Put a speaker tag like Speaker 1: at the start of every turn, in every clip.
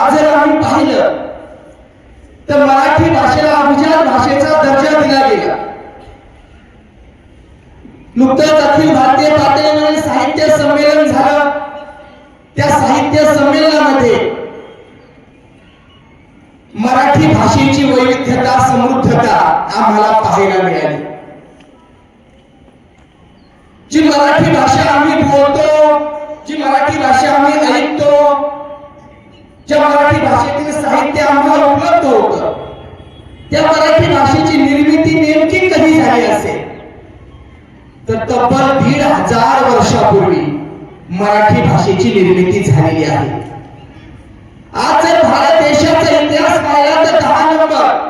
Speaker 1: आज जर आम्ही पाहिलं तर मराठी भाषेला अभिजात भाषेचा दर्जा दिला गेला. नुकतंच अखिल भारतीय पातळीमध्ये साहित्य संमेलन झालं. त्या साहित्य संमेलनामध्ये मराठी भाषेची वैविध्यता समृद्धता आम्हाला पाहायला मिळाली. जी मराठी भाषा आम्ही बोलतो जी मराठी भाषा आम्ही साहित्य आम्हाला उपलब्ध होतं. त्या मराठी भाषेची निर्मिती नेमकी कधी झाली असेल? तर तब्बल दीड हजार वर्षापूर्वी मराठी भाषेची निर्मिती झालेली आहे. आज जर भारत देशाचा इतिहास पाहिला तर दहा नंबर.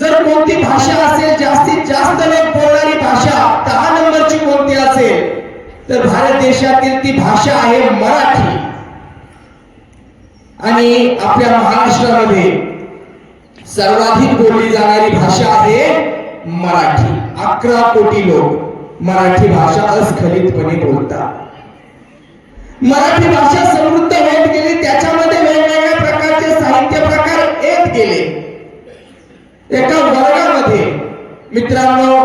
Speaker 1: जर कोणती भाषा असेल जास्तीत जास्त लोक बोलणारी भाषा दहा नंबरची कोणती असेल तर भारत देशातील ती भाषा आहे मराठी. आणि आपल्या महाराष्ट्रामध्ये सर्वाधिक बोलली जाणारी भाषा आहे मराठी. अकरा कोटी लोक मराठी भाषा अस्खलितपणे बोलतात. मराठी भाषा समृद्ध होत गेली त्याच्यामध्ये वेगवेगळ्या प्रकारचे साहित्य प्रकार येत गेले. एका वर्गामध्ये मित्रांनो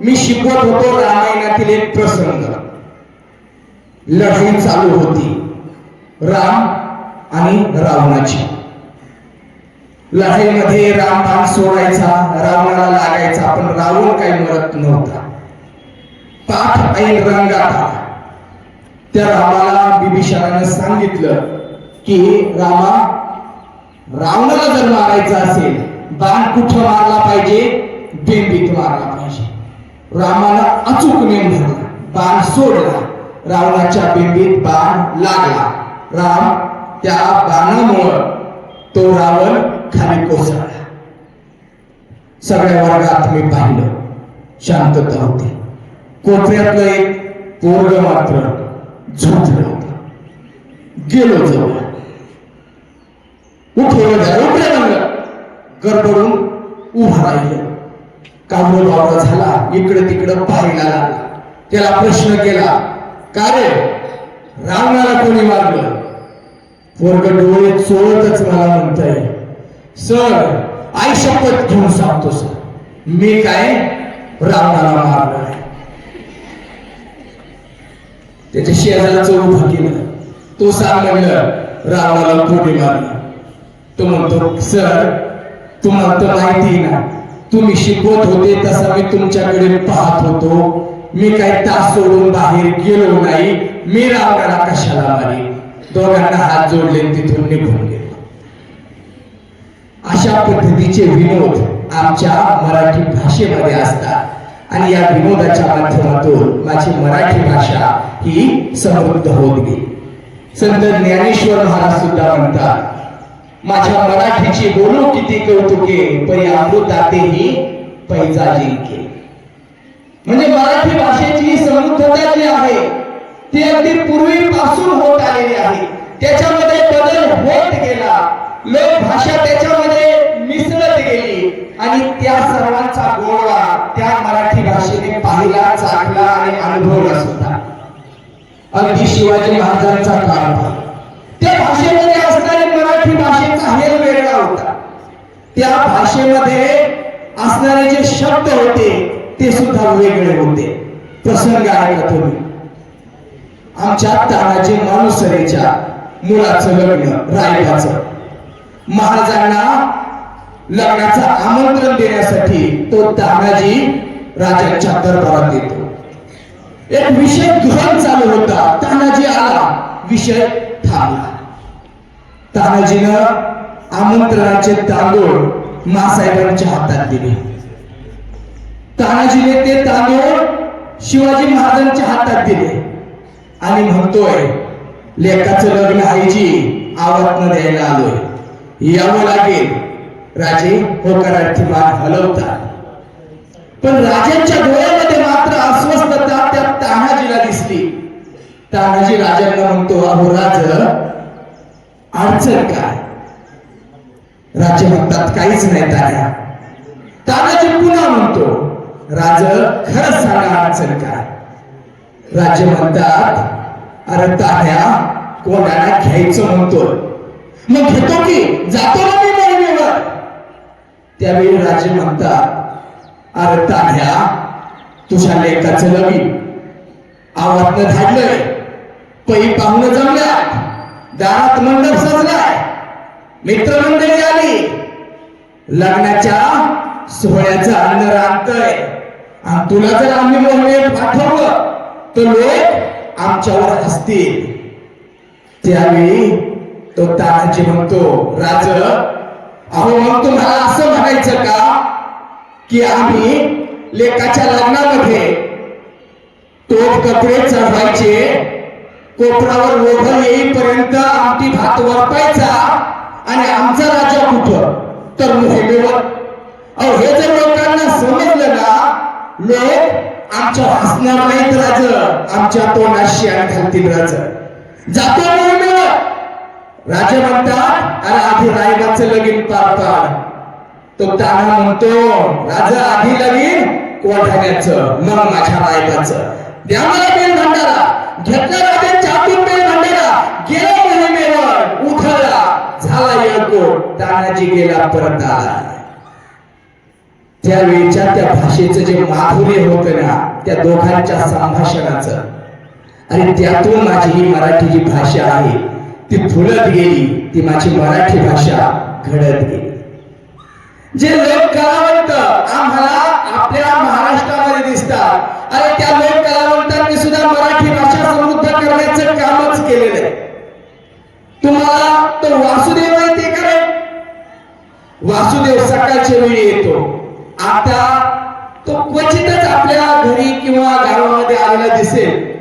Speaker 1: मी शिकवत होतो रामायणातील एक प्रसंग. लढाई चालू होती. राम आणि रावणाची. लढाईमध्ये राम बाण सोडायचा रावणाला लागायचा पण रावण काही मरत नव्हता. पाठ ऐन रंगात त्या रामाला बिभीषणानं सांगितलं की रामा रावणाला जर मारायचं असेल बाण कुठं मारला पाहिजे? बेंबीत मारला पाहिजे. रामाला अचूक नेम धरला. बाण सोडला. रावणाच्या बेंबीत बाण लागला. राम त्या बाणामुळं तो रावण खाली कोसळला. सगळ्या वर्गात मी पाहिलं. शांतता होती. कोपऱ्यातलं एक पोरग मात्र झोपलं होत. गेलो जवळ. उठवलं झालं उठल्या गडबडून उभा राहिलं. कावळ बावळा झाला. इकडे तिकडं पाहायला लागला. त्याला प्रश्न केला का रे? रावणाला कोणी मारलं? वर्ग डोळे चोळतच मला म्हणतंय. सर आई शपथ घेऊन सांगतो सर. मी काय रावणाला मारणार आहे? त्याच्या शेजारचं उभं केलं तो सांग म्हणलं रावणाला कोणी मारलं तो म्हणतो सर तुम्हाला तर माहिती ना तुम्ही शिकवत होते तसा मी तुमच्याकडे पाहत होतो. मी काही तास सोडून बाहेर गेलो नाही. मी रावणाला कशाला मारेन? दोघांना हात जोडले तिथून निघून गेलो. अशा पद्धतीचे विनोद आमच्या मराठी भाषेमध्ये असतात. आणि या विनोदाच्या माध्यमातून माझी मराठी भाषा ही समृद्ध होत गेली. संत ज्ञानेश्वर महाराज सुद्धा म्हणतात माझ्या मराठीची बोलू किती कौतुके परी अमृतातेही पैजा जिंके म्हणजे मराठी भाषेची समृद्धता जी आहे ती अगदी पूर्वीपासून होत आलेली आहे. त्याच्यामध्ये बदल होत गेला. लोक भाषा त्याच्यामध्ये मिसळत गेली. आणि त्या सर्वांचा गोळा त्या मराठी भाषेने पाहिला चाकला आणि अनुभवला सुद्धा. अगदी शिवाजी महाराजांचा काळ त्या भाषेमध्ये असणारे मराठी भाषेचा हेर वेगळा होता. त्या भाषेमध्ये असणारे जे शब्द होते ते सुद्धा वेगळे होते. प्रसंग आहे का आमच्या तानाजी मानुसरेच्या मुलाचं लग्न रायबाचं महाराजांना लग्नाचं आमंत्रण देण्यासाठी तो तानाजी राजांच्या दरबारात येतो. एक विषय ग्रहण चालू होता. तानाजी आला. विषय थांबला. तानाजीनं आमंत्रणाचे तांदूळ मासाहेबांच्या हातात दिले. तानाजीने ते तांदूळ शिवाजी महाराजांच्या हातात दिले. आणि म्हणतोय लेखाचं लग्न आईची आवडणं द्यायला आलोय. यावं लागेल. राजे होकाराची बाग हलवतात. पण राजांच्या डोळ्यामध्ये मात्र अस्वस्थता त्या तानाजीला दिसली. तानाजी राजांना म्हणतो अहो राज अडचण काय? राजे म्हणतात काहीच नाही तान्या. तानाजी पुन्हा म्हणतो राज खरंच सांगा अडचण काय? राजे म्हणतात अरे ताऱ्या कोणाला घ्यायचं म्हणतो मग घेतो की जातो ना मी मोहिमेवर त्यावेळी राजे म्हणतात अरे तान्ह्या तुझ्या लेखाचं लगीन आवातनं धाडलंय पै पाहुणं जमल्या दारात मंडप सजलाय. मित्रमंडळी आली. लग्नाच्या सोहळ्याचं अन्न रांगतय आणि तुला जर आम्ही मोहिमेत पाठवलं तर लोक आमच्यावर हसतील. त्यावेळी तो तानाजी म्हणतो राज अहो मग तुम्हाला असं म्हणायचं का? की आम्ही लेकाच्या लग्नामध्ये तो कपडे चढवायचे कोपरावर लोभर येईपर्यंत आमटी भात वरपायचा आणि आमचा राजा कुठं? तर मोहिमेवर अहो हे जर लोकांना समजलं ना लोक आमच्या हसणार नाहीत राज आमच्या तोंडात शियाळ घालतील राज. जातो राजा म्हणतात अरे आधी रायबाचं लगीन पार पाड. तो ताना म्हणतो राजा आधी लगीन कोठाण्याचं मग माझ्या रायबाचं द्या मला बेल भंडारा. घेतला राजांच्या हातून बेल भंडारा. गेला मोहिमेवर उठला झाला येळकोट तानाजी गेला परत आला. त्यावेळीच्या त्या भाषेचं जे माधुर्य होतं ना त्या दोघांच्या संभाषणाचं. आणि त्यातून माझी ही मराठी जी भाषा आहे ती फुलत गेली ती माझी मराठी भाषा घडत गेली. जे लोक कलावंत आम्हाला आपल्या महाराष्ट्रामध्ये दिसतात आणि त्या लोक कलावंतांनी सुद्धा मराठी भाषा समृद्ध करण्याचं कामच केलेलं आहे. तुम्हाला तो वासुदेव आहे का वासुदेव सकाळच्या वेळी येतो. आता तो क्वचितच आपल्या घरी किंवा गावामध्ये आलेला दिसेल.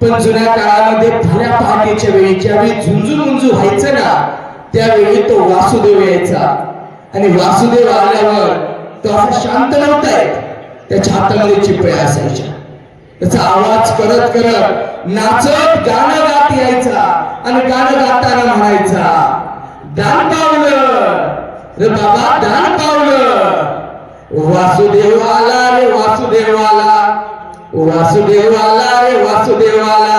Speaker 1: पण जुन्या काळामध्ये भल्या पहाटेच्या वेळी ज्यावेळी झुंजू मुंजू व्हायचं ना त्यावेळी तो वासुदेव यायचा. आणि वासुदेव आल्यावर तो असा शांत नव्हता येत. त्याच्या हातामध्ये चिपळ्या असायच्या. त्याचा आवाज करत करत नाचत गाणं गात यायचा आणि गाणं गाताना म्हणायचा दान पावलं. रे बाबा दान पावलं. वासुदेवाला रे वासुदेवाला वासुदेवाला रे वासुदेवाला.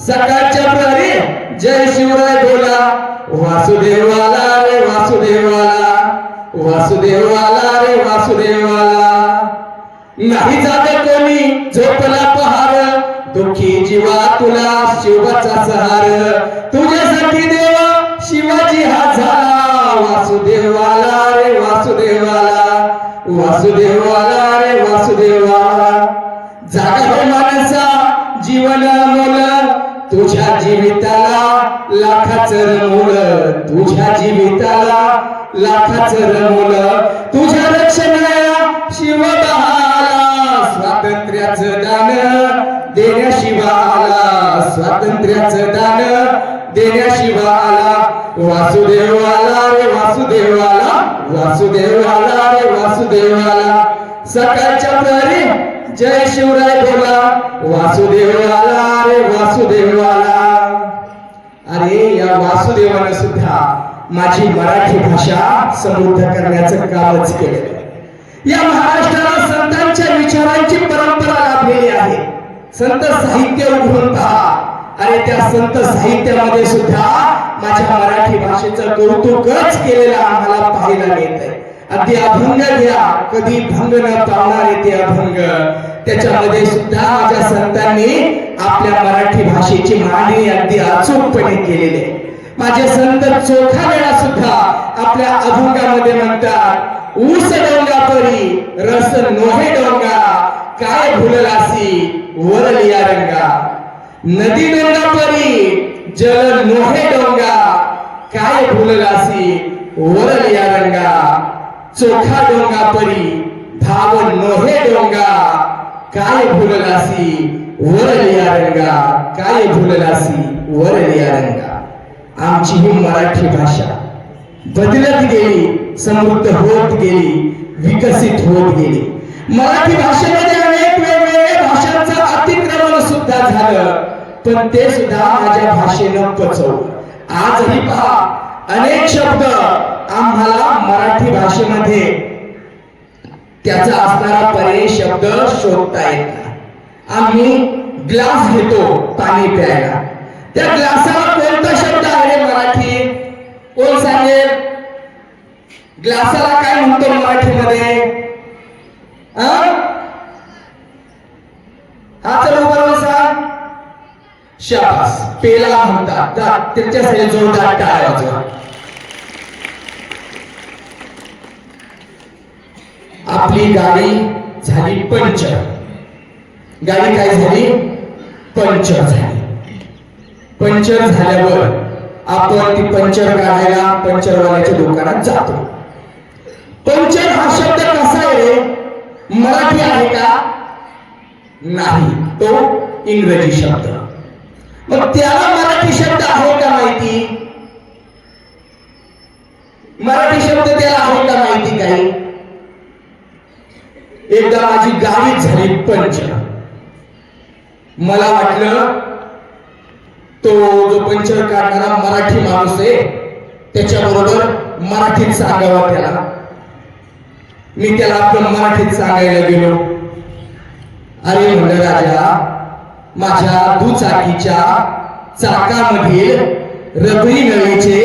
Speaker 1: सकाळच्या प्रहरी जय शिवराय बोला. वासुदेवाला रे वासुदेवाला वासुदेवाला रे वासुदेवाला. नाही जात कोणी झोपला पहार दुखी जीवा तुला शिवाचा सहार. वासुदेवाला रे वासुदेवा. जागा हो माणसा जीवन मोल तुझ्या जीविताला लाखाच रमूल. तुझ्या जीविताला लाखाच रमूल. तुझ्या रक्षणाला शिव स्वातंत्र्याच दान देण्या शिवाला स्वातंत्र्याचं दान देण्या शिवाला वासुदेव आला रे वासुदेव आला वासुदेव आला रे वासुदेव आला सकाळच्या परी जय शिवराय बोला. वासुदेव आला रे वासुदेव आला अरे या वासुदेवाने सुद्धा माझी मराठी भाषा समृद्ध करण्याचं कामच केलं. या महाराष्ट्राला संतांच्या विचारांची परंपरा लाभलेली आहे. संत साहित्य उघडून पहा. आणि त्या संत साहित्यामध्ये सुद्धा माझ्या मराठी भाषेचं कौतुकच केलेलं आम्हाला पाहायला मिळत अगदी अभंग घ्या कधी भंग न पावणारे ते अभंग. त्याच्यामध्ये सुद्धा माझ्या संतांनी आपल्या मराठी भाषेची मांडणी अगदी अचूकपणे केलेली आहे. माझे संत चोखामेळा सुद्धा आपल्या अभंगामध्ये म्हणतात ऊस डोंगा परी रस नोहे डोंगा काय भुललासी वरलिया रंगा. नदी डोंगा परी जल नोहे डोंगा काय भुललासी वरलिया रंगा चोखा डोंगा परी धाव नोहे डोंगा काय भुललासी वरलिया रंगा काय भुललासी वरलिया रंगा आमची ही मराठी भाषा बदलत गेली समृद्ध होत गेली विकसित होत गेली. मराठी भाषेमध्ये अनेक वेगवेगळ्या भाषांचं अतिक्रमण सुद्धा झालं. पण ते सुद्धा माझ्या भाषेनं पचव आजही पहा अनेक शब्द आम्हाला मराठी भाषेमध्ये त्याचा असणारा पर्याय शब्द शोधता येत आम्ही ग्लास घेतो पाणी प्यायला. त्या ग्लासाला कोणता शब्द आहे मराठी? कोण सांगेल? ग्लासाला काय म्हणतो मराठीमध्ये? हा? तर बरोबर सांग शाबास पेला म्हणतात. त्याच्या त्याच्यासाठी जोरदार टाळायचं आपली गाडी झाली पंचर. गाडी काय झाली? पंचर झाली. पंचर झाल्यावर आपण ती पंचर काढायला पंचरवाल्याच्या दुकानात जातो. पंचर हा शब्द कसा आहे मराठी आहे का? नाही. तो इंग्रजी शब्द. मग त्याला मराठी शब्द आहे का माहिती? मराठी शब्द त्याला आहे का माहिती काही? एकदा माझी गावी झाली पंचर मला वाटलं तो जो पंचर काढणारा मराठी माणूस आहे त्याच्याबरोबर मराठीत सांगावा त्याला. मी त्याला आपलं मराठीत सांगायला गेलो. अरे म्हणलं राजा माझ्या दुचाकीच्या चाकामधील रबरी नळीचे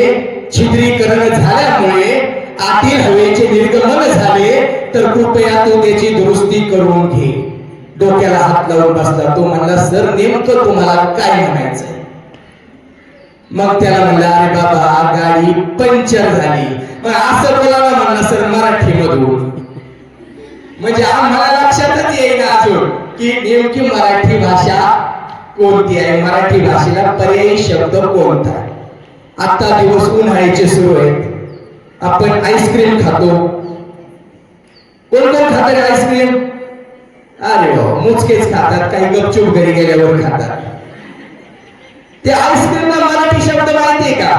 Speaker 1: छिद्रीकरण झाल्यामुळे आतील हवेचे निर्गमन झाले तर कृपया तो त्याची दुरुस्ती करून घे. डोक्याला हात लावून बसला. तो म्हणला सर नेमकं तुम्हाला काय म्हणायचंय? मग त्याला म्हणलं अरे बाबा गाडी पंक्चर झाली. मग असं बोलायला म्हणला सर मराठी मधून म्हणजे आम्हाला लक्षातच येईना अजून. की नेमकी मराठी भाषा कोणती आहे? मराठी भाषेला पर्यायी शब्द कोणता आहे? आता दिवस उन्हाळ्याचे सुरू आहेत. आपण आईस्क्रीम खातो. कोण कोण खातात आईस्क्रीम अरे वा मोजकेच खातात. काही गपचूप घरी गेल्यावर खातात. ते आईस्क्रीमला मराठी शब्द माहितीये का?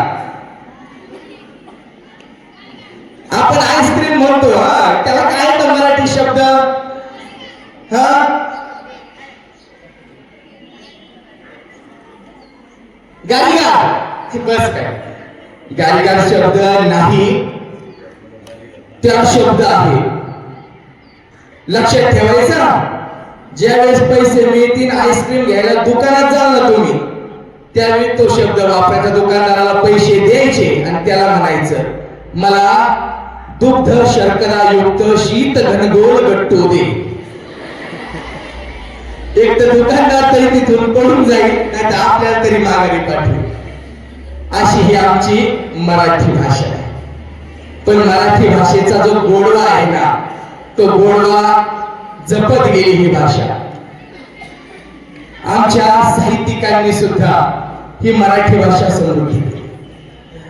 Speaker 1: आपण आईस्क्रीम म्हणतो हा त्याला काय तर मराठी शब्द? हा? गाडीगार बस काय? गाडीगार शब्द नाही. त्याला शब्द आहे. लक्षात ठेवायचा ज्यावेळेस पैसे मिळतील आईस्क्रीम घ्यायला दुकानात जाल ना तुम्ही. त्यावेळी तो शब्द वापरायचा. दुकानदाराला पैसे द्यायचे आणि त्याला म्हणायचं मला दुग्ध शर्करा युक्त शीत घनगोल गट्टू दे. एक तर दुकानदार तरी तिथून पळून जाईल नाही तर आपल्याला तरी माघारी पाठवेल अशी ही आमची मराठी भाषा आहे. पण मराठी भाषेचा जो गोडवा आहे ना तो गोडवा जपत गेली ही भाषा. आमच्या साहित्यिकांनी सुद्धा ही मराठी भाषा समजून घेतली.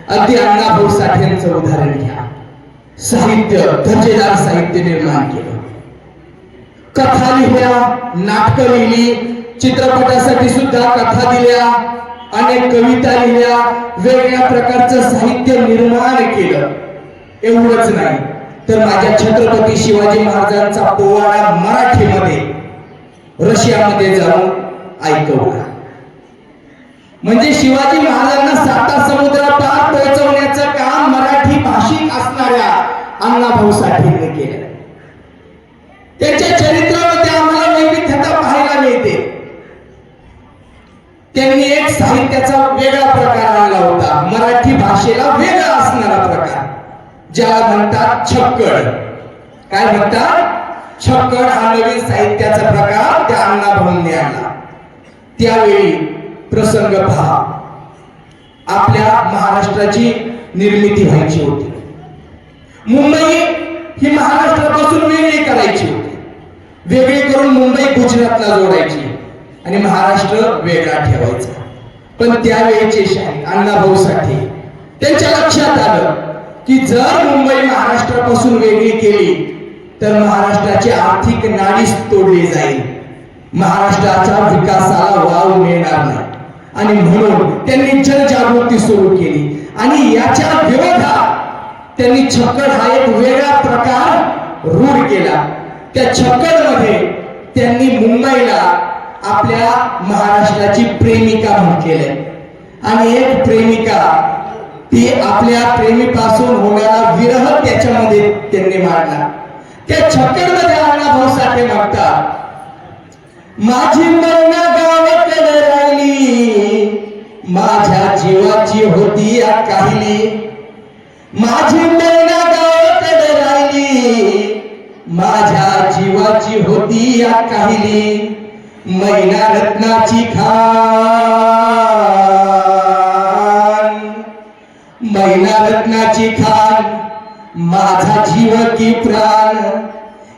Speaker 1: अगदी अण्णाभाऊ साठेंचं उदाहरण घ्या. साहित्य दर्जेदार साहित्य निर्माण केलं. कथा लिहिल्या नाटकं लिहिली. चित्रपटासाठी सुद्धा कथा दिल्या. अनेक कविता लिहिल्या. वेगवेगळ्या प्रकारचं साहित्य निर्माण केलं. एवढंच नाही. तर माझ्या छत्रपती शिवाजी महाराजांचा पोवाडा मराठीमध्ये रशियामध्ये जाऊन ऐकवला. म्हणजे शिवाजी महाराजांना साता समुद्रापार पोहोचवण्याचं काम मराठी भाषिक असणाऱ्या अण्णाभाऊ साठेंनी केलं. त्याच्या चरित्रामध्ये आम्हाला वैविध्यता पाहायला मिळते. त्यांनी एक साहित्याचा वेगळा प्रकार आणला होता. मराठी भाषेला वेगळा असणारा प्रकार. ज्याला म्हणतात छक्कड. काय म्हणतात? छक्कड हा नवीन साहित्याचा प्रकार त्या अण्णाभाऊंनी आणला त्यावेळी प्रसंग पहा. आपल्या महाराष्ट्राची निर्मिती व्हायची होती. मुंबई ही महाराष्ट्रापासून वेगळी करायची होती. वेगळी करून मुंबई गुजरातला जोडायची. आणि महाराष्ट्र वेगळा ठेवायचा. पण त्यावेळेचे शाही अण्णाभाऊ साठे त्यांच्या लक्षात आलं की जर मुंबई महाराष्ट्रापासून वेगळी केली तर महाराष्ट्राची आर्थिक नाडीच तोडली जाईल. महाराष्ट्राच्या विकासाला वाव मिळणार नाही. आणि म्हणून त्यांनी जनजागृती सुरू केली. आणि याच्या विरोधात त्यांनी छक्कड हा एक वेगळा प्रकार रूढ केला. त्या छक्कडमध्ये त्यांनी मुंबईला आपल्या महाराष्ट्राची प्रेमिका म्हटलेले आणि एक प्रेमिका ती आपल्या प्रेमीपासून होणारा विरह त्याच्यामध्ये त्यांनी मांडला. त्या छक्कडमध्ये अण्णाभाऊ साठे मागतात माझी मरणा गावाकडे राहिली. माझ्या जीवाची होती या काहिली. माझी मैना माझ्या जीवाची होती या काहिली. महिला रत्नाची खान. महिला रत्नाची खान माझा जीव की प्राण.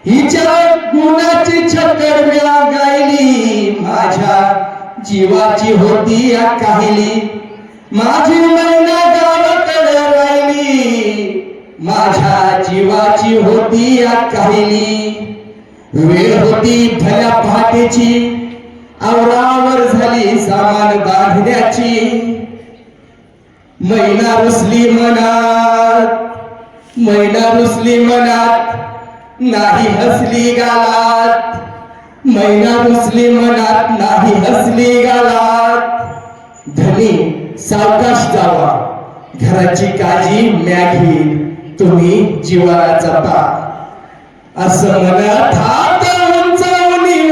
Speaker 1: हिच्या गुणाची छकड म्या गायली. माझ्या जीवाची होती या काहिली. माझी महिना गावाकडे राहिली. माझ्या जीवाची होती या काहिली वेळ होती भल्या पहाटेची. आवरावर झाली सामान बांधण्याची. मैना रुसली मनात. मैना रुसली मनात. नाही हसली गालात. मैना रुसली मनात नाही हसली गालात. धनी सावकाश जावा. घराची काळजी मॅगी तुम्ही जीवाला जपा असं म्हणत हात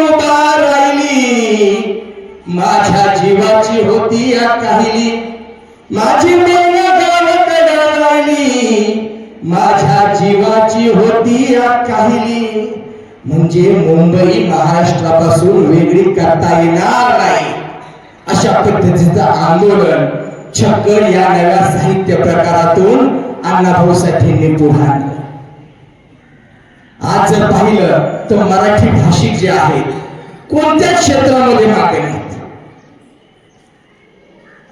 Speaker 1: उभा राहिली. माझ्या जीवाची होती या काहिली. माझी गावाकडे राहिली. माझ्या जीवाची होती या काहिली. म्हणजे मुंबई महाराष्ट्रापासून वेगळी करता येणार नाही. अशा पद्धतीचं आंदोलन छक्कड या नव्या साहित्य प्रकारातून अण्णाभाऊ साठेंनी पुढे आणलं आज जर पाहिलं तर मराठी भाषिक जे आहेत कोणत्याच क्षेत्रामध्ये मागे नाहीत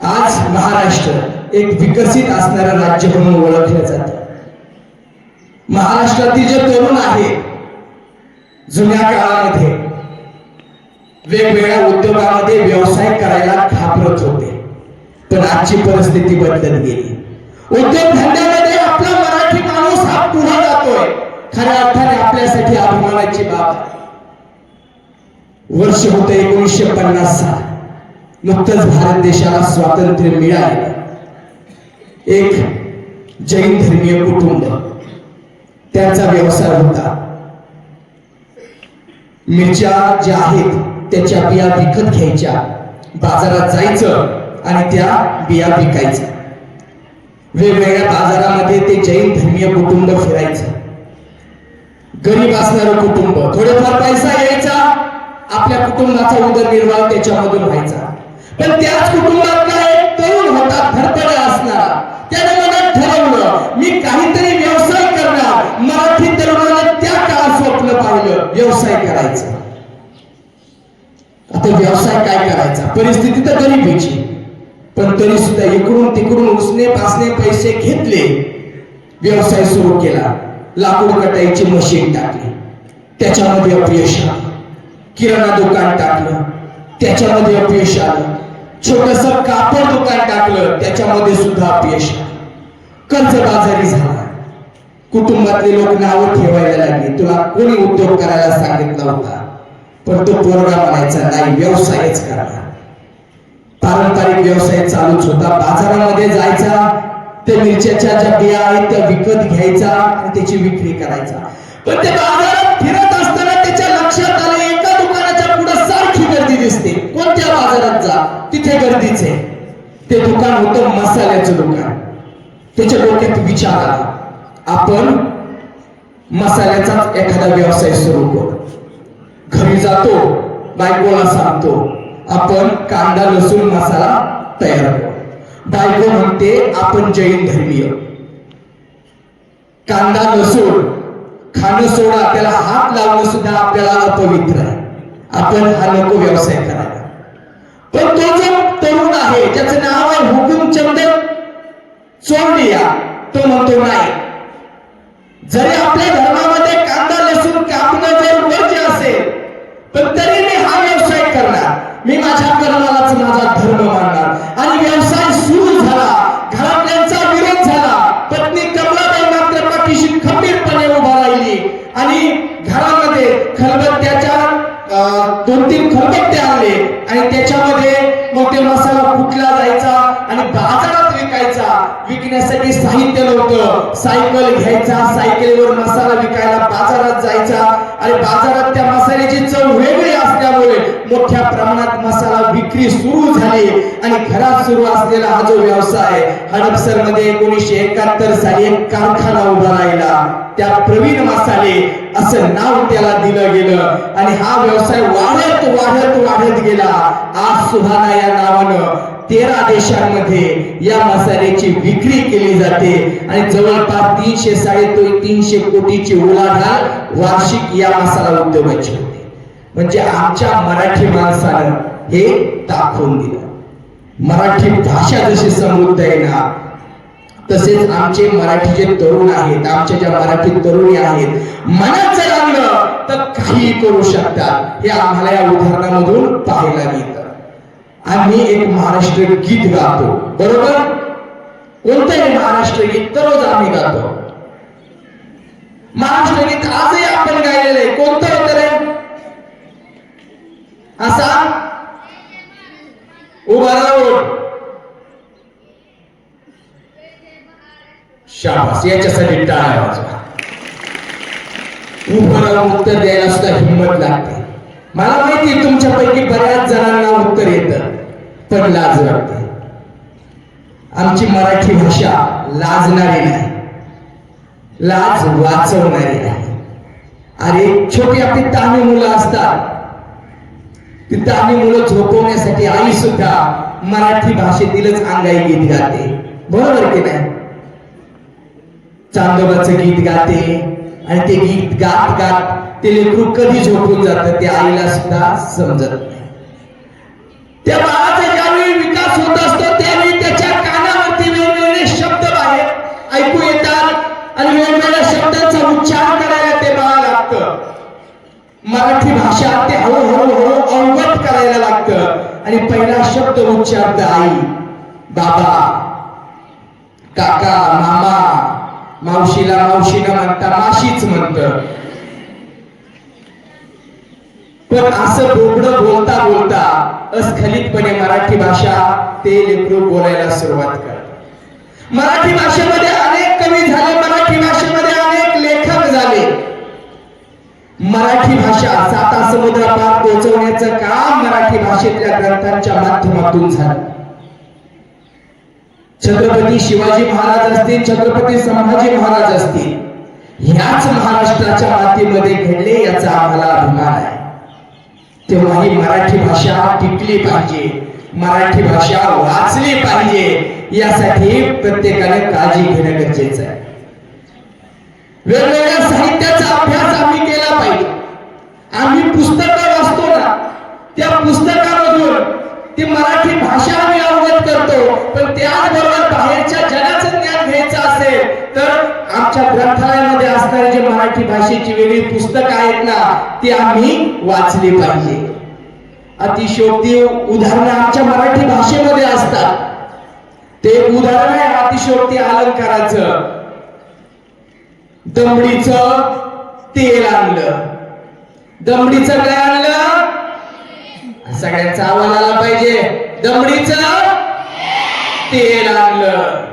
Speaker 1: आज महाराष्ट्र एक विकसित असणारं राज्य म्हणून ओळखलं जात. महाराष्ट्रातील जे तरुण आहेत जुन्या काळामध्ये वेगवेगळ्या उद्योगामध्ये व्यवसाय करायला घाबरत होते. पण आजची परिस्थिती बदलत गेली. उद्योग पुढे जातोय. खऱ्या अर्थाने आपल्यासाठी अभिमानाची बाब आहे. वर्ष होतं एकोणीसशे पन्नास साल. नुकतंच भारत देशाला स्वातंत्र्य मिळाले. एक जैन धर्मीय कुटुंब. त्यांचा व्यवसाय होता. मिरच्या ज्या आहेत त्याच्या बिया विकत घ्यायच्या. बाजारात जायचं आणि त्या बिया विकायच्या. वेगवेगळ्या बाजारामध्ये ते जैन धर्मीय कुटुंब फिरायचं. गरीब असणारं कुटुंब. थोडेफार पैसा यायचा आपल्या कुटुंबाचा उदरनिर्वाह त्याच्यामधून व्हायचा. पण त्याच कुटुंबात एक तरुण होता धडपड असणारा. त्याने मनात ठरवलं मी काहीतरी व्यवसाय करणार. मराठी तरुणाला त्या काळात स्वप्न पाहिलं व्यवसाय करायचा. आता व्यवसाय काय करायचा? परिस्थिती तर गरीबीची पण तरी सुद्धा इकडून तिकडून उसने पासने पैसे घेतले व्यवसाय सुरू केला. लाकूड कटाईची मशीन टाकली. त्याच्यामध्ये अपयश आलं. किराणा दुकान टाकलं. त्याच्यामध्ये अपयश आलं. छोटस कापड दुकान टाकलं. त्याच्यामध्ये सुद्धा अपयश आलं. कर्जबाजारी झाला. कुटुंबातले लोक नावं ठेवायला लागले. तुला कोणी उद्योग करायला सांगितला होता? पण तो पोरगा म्हणायचा नाही व्यवसायच करणार. पारंपरिक व्यवसाय चालूच होता. बाजारामध्ये जायचा त्या मिरच्याच्या ज्या बिया आहेत त्या विकत घ्यायचा आणि त्याची विक्री करायचा. पण ते बाजारात फिरत असताना त्याच्या लक्षात आले एका दुकानाच्या पुढे सारखी गर्दी दिसते. कोणत्या बाजारात जा तिथे गर्दीच आहे. ते दुकान होतं मसाल्याचं दुकान. त्याच्या डोक्यात विचार आला आपण मसाल्याचाच एखादा व्यवसाय सुरू करू. घरी जातो बायकोला सांगतो आपण कांदा लसूण मसाला तयार बायको म्हणते आपण जैन धर्मीय. कांदा लसूण खाणं सोडा त्याला हात लावणं सुद्धा आपल्याला अपवित्र आहे. आपण हा नको व्यवसाय करायला. पण तो जो तरुण आहे ज्याचं नाव आहे हुकुमचंद चोरडिया. तो म्हणतो नाही. जरी आपल्या धर्मामध्ये রাজা विकण्यासाठी साहित्य नव्हतं. सायकल घ्यायचा सायकलीवर मसाला विकायला बाजारात जायचा. आणि बाजारात त्या मसाल्याची चव वेगळी असल्यामुळे मोठ्या प्रमाणात मसाला विक्री सुरू झाली. आणि घरात सुरू असलेला हा जो व्यवसाय हडपसरमध्ये एकोणीसशे एकाहत्तर साली एक कारखाना उभा राहिला. त्या प्रवीण मसाले असं नाव त्याला दिलं गेलं. आणि हा व्यवसाय वाढत वाढत वाढत गेला. आज सुभाना या नावानं तेरा देशांमध्ये या मसाल्याची विक्री केली जाते. आणि जवळपास तीनशे साडे तीनशे कोटीची उलाढाल वार्षिक या मसाला उद्योगाची होते. म्हणजे आमच्या मराठी माणसानं हे दाखवून दिलं. मराठी भाषा जशी समृद्ध आहे ना तसेच आमचे मराठी जे तरुण आहेत आमच्या ज्या मराठी तरुणी आहेत मनात जर आणलं तर काही करू शकतात. हे आम्हाला या उदाहरणामधून पाहायला मिळतं. आम्ही एक महाराष्ट्र गीत गातो बरोबर? कोणतंही महाराष्ट्र गीत दररोज आम्ही गातो. महाराष्ट्र गीत आजही आपण गायलेलं आहे. कोणतं होत रे? असा? उभा राहून. शाबास याच्यासाठी टाळा वाजवा उभं राहून उत्तर द्यायला सुद्धा हिंमत लागते. मला माहिती तुमच्यापैकी बऱ्याच जणांना उत्तर येतं. पण लाज वाटते. आमची मराठी भाषा लाजणारी नाही. लाज वाचवणारी नाही. अरे छोटी आपली तामी मुलं असतात. ती तामी मुलं झोपवण्यासाठी आई सुद्धा मराठी भाषेतीलच अंगाई गीत गाते. बरोबर की नाही? चांदोबाचं गीत गाते आणि ते गीत गात गात ते लेकरू कधी झोपून जातं ते आईला सुद्धा समजत नाही. त्या बाळाचा ज्यावेळी विकास होत असतो त्यावेळी त्याच्या कानावरती वेगवेगळे शब्द बाहेर ऐकू येतात आणि वेगवेगळ्या शब्दांचा उच्चार करायला ते बाळा लागतं. मराठी भाषा ते हळूहळू हळू अवगत करायला लागतं. आणि पहिला शब्द उच्चारत आई बाबा काका मामा मावशीला मावशीला म्हणता माशीच म्हणत. पण असं बोबडं बोलता बोलता अस्खलितपणे मराठी भाषा ते लेकरू बोलायला सुरुवात करतात. मराठी भाषेमध्ये अनेक कवी झाले मराठी भाषेमध्ये अनेक लेखक झाले. मराठी भाषा साता समुद्रापार पोहोचवण्याचं काम मराठी भाषेतल्या ग्रंथांच्या माध्यमातून झालं. छत्रपती शिवाजी महाराज असतील छत्रपती संभाजी महाराज असतील ह्याच महाराष्ट्राच्या मातीमध्ये घडले याचा आम्हाला अभिमान आहे. तेव्हा ही मराठी भाषा टिकली पाहिजे. मराठी भाषा वाचली पाहिजे. यासाठी प्रत्येकाने काळजी घेणं गरजेचं आहे. वेगवेगळ्या साहित्याचा अभ्यास आम्ही केला पाहिजे. आम्ही पुस्तकं वाचतो ना त्या पुस्तकामधून ती मराठी भाषा आम्ही अवगत करतो. पण त्या आमच्या ग्रंथालयामध्ये असणारे जे मराठी भाषेची वेगळी पुस्तकं आहेत ना ती आम्ही वाचली पाहिजे. अतिशयोक्ती उदाहरणं आमच्या मराठी भाषेमध्ये असतात. ते उदाहरण आहे अतिशयोक्ती अलंकाराचं. दमडीचं तेल आणलं. दमडीचं काय आणलं? सगळ्यांचा आवाज आला पाहिजे. दमडीचं तेल आणलं.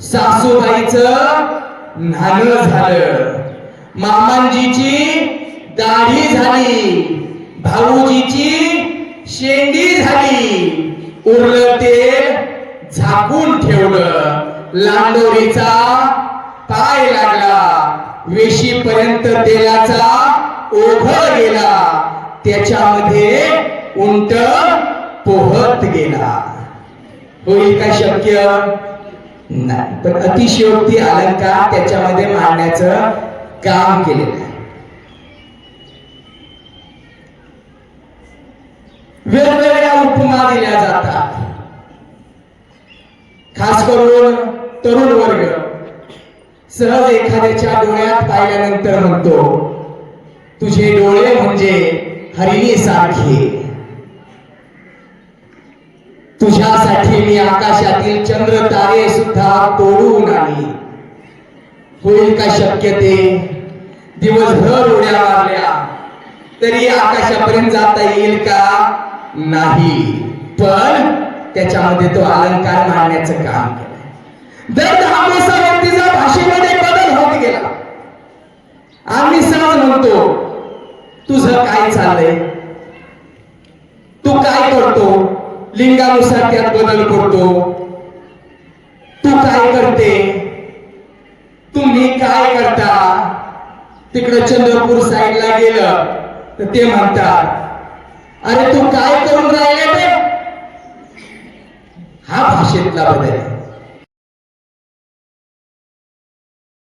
Speaker 1: सासूबाईचं न्हाणं झालं. मामांजीची दाढी झाली. भाऊजीची शेंडी झाली. उरलं तेल झाकून ठेवलं. लांडोरीचा पाय लागला. वेशीपर्यंत तेलाचा ओघ गेला. त्याच्यामध्ये उंट पोहत गेला. होईल का शक्य? नाही. पण अतिशयोक्ती अलंकार त्याच्यामध्ये मांडण्याचं काम केलेलं आहे. वेगवेगळ्या उपमा दिल्या जातात. खास करून तरुण वर्ग. सहज एखाद्याच्या डोळ्यात पाहिल्यानंतर म्हणतो तुझे डोळे म्हणजे हरिणी सारखे तुझ्यासाठी मी आकाशातील चंद्र तारे सुद्धा तोडून आणली होईल का शक्य ते? दिवसभर उड्या मारल्या. तरी आकाशापर्यंत जाता येईल का? नाही. पण त्याच्यामध्ये तो अलंकार मारण्याचं काम केलं दर दहा दिवसा व्यक्तीचा भाषेमध्ये बदल होत गेला आम्ही सहज म्हणतो तुझं काय चाललंय? तू काय करतो? लिंगानुसार त्यात बदल करतो. तू काय करते? तुम्ही काय करता? तिकडे चंद्रपूर साईडला गेलं तर ते म्हणतात अरे तू काय करून राहिले ते हा भाषेतला बदल आहे.